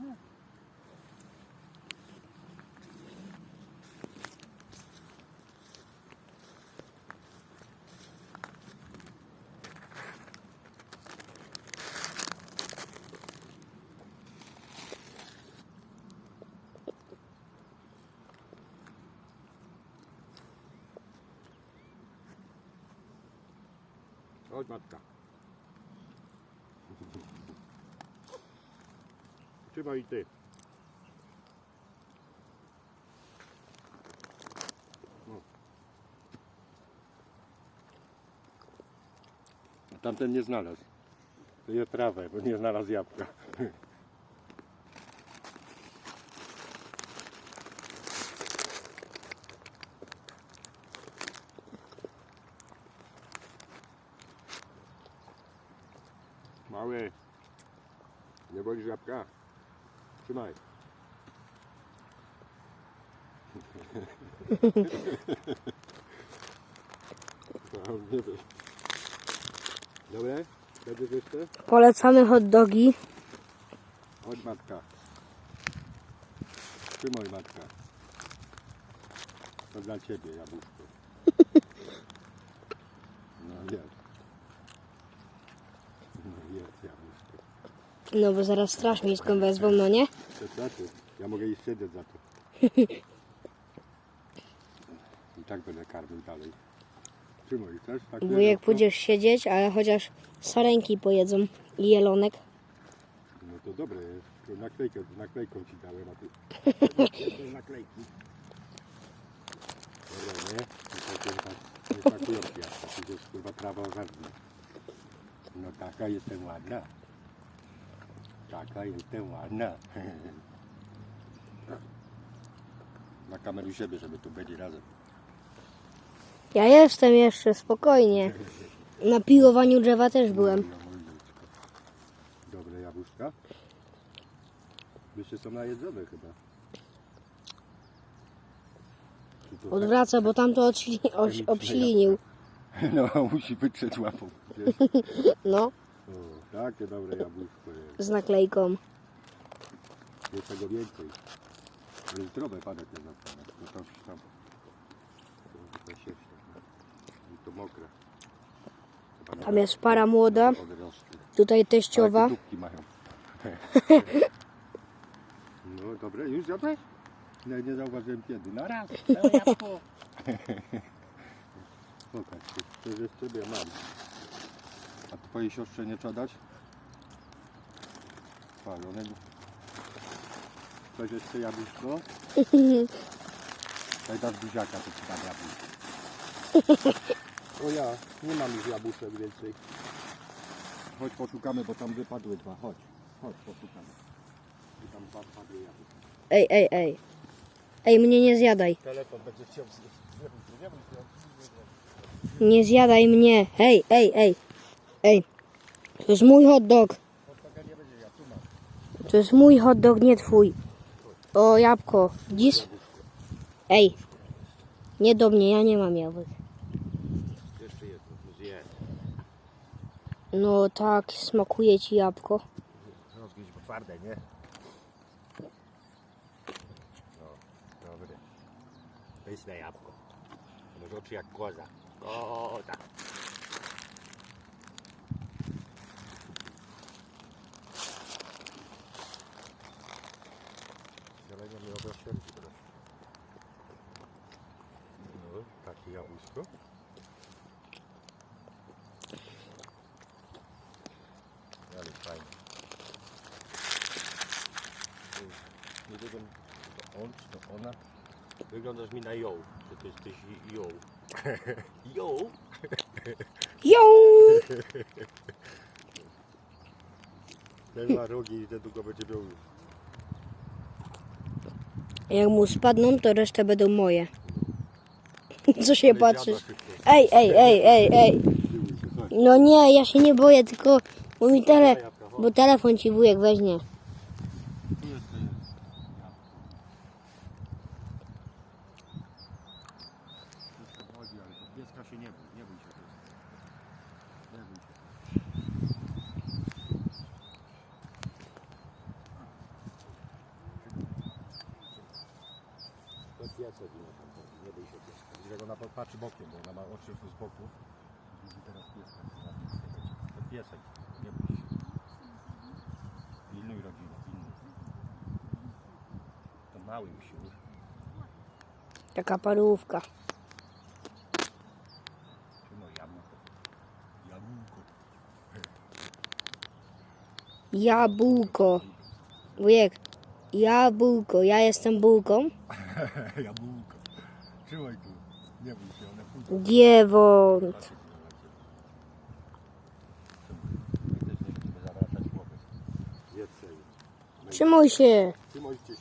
Ładnie? Chodź matka. Trzymaj i ty. No. A tamten nie znalazł. To je trawę, bo nie znalazł jabłka. Mały. Nie bolisz jabłka? Trzymaj. No, nie wiem. Dobre? Będziesz jeszcze? Polecamy hot dogi. Chodź matka. Trzymaj matka. To dla ciebie jabłuszko. No jest. No jest jabłuszko. No bo zaraz straż miejską wezwą, no nie? Znaczy, ja mogę iść siedzieć za to. I tak będę karmił dalej. Trzymaj, chcesz? Tak Wujek pójdziesz siedzieć, ale chociaż sarenki pojedzą i jelonek. No to dobre jest. To naklejkę, naklejką ci dałem, a ty... Naklejki. Dobra, nie? To smakują ci jabłka, to jest kurwa trawa ożarna. No taka jestem ładna. Taka jestem ładna. Na kameru siebie, żeby tu byli razem. Ja jestem jeszcze, spokojnie. Na piłowaniu drzewa też byłem. Dobre jabłuszka. Jeszcze są najedzone chyba. Czy to tak- Odwraca, bo tamto odśli, oś, obślinił. No, musi wytrzeć łapą. Wiesz? No, takie dobre jabłuszko jest. z naklejką. Jest tego więcej. Ale zdrowe padek nie zapadek. No to już tam. To, się I to mokre. Chyba Tam jest para młoda, Odrosły. tutaj teściowa. te dupki mają. No dobre, już zjadłeś? No nie zauważyłem kiedy. No raz, całe jabłko. Pokaż to jest ciebie mam. Twojej siostrze nie trzeba dać? Spalonego. Coś jeszcze jabłuszko? Daj dasz buziaka, to ci dam jabłuszko. O ja, nie mam już jabłuszek więcej. Chodź poszukamy, bo tam wypadły dwa. Chodź, chodź poszukamy. I tam dwa wpadły jabłka. Ej, ej, ej. Ej, mnie nie zjadaj. Telefon będzie chciał zjeść. Nie zjadaj mnie. Hej, ej, ej. Ej. To jest mój hot dog. To jest mój hot dog, nie twój. O, jabłko. Dziś? Ej. Nie do mnie, ja nie mam jabłek. No tak, smakuje ci jabłko. Rozgryź, bo twarde, nie? No, dobre. Pyszne jabłko. Masz oczy jak koza. O, tak. Zielenia mi obroświęci teraz. No, jabłuszko. Ale fajnie. Nie wiem, czy to on, czy to ona. Wyglądasz mi na ją, że ty jesteś ją. ją? Ją! Ten ma rogi i niedługo będzie miał już. Jak mu spadną, to resztę będą moje. Co się patrzysz? Ej, ej, ej, ej, ej. No nie, ja się nie boję, tylko mi tele, bo telefon ci wujek weźmie. Tu jeszcze jest. Wszystko chodzi, ale to pieska się nie bój, nie bój się pieska. Nie bój się. sobie nie tam chodzi, nie bój się pieska. Patrzy bokiem, bo ona ma oczy z boku. Widzi teraz pieska. To piesek, nie bój się. Pilnuj rodzinę, pilnuj. To mały musi już. Taka parówka. Trzymaj jabłko. Jabłko. Jabłko. Wujek, jabłko. Ja jestem bułką. jabłko. Trzymaj tu. Sobie. Trzymaj się. Trzymajcie się.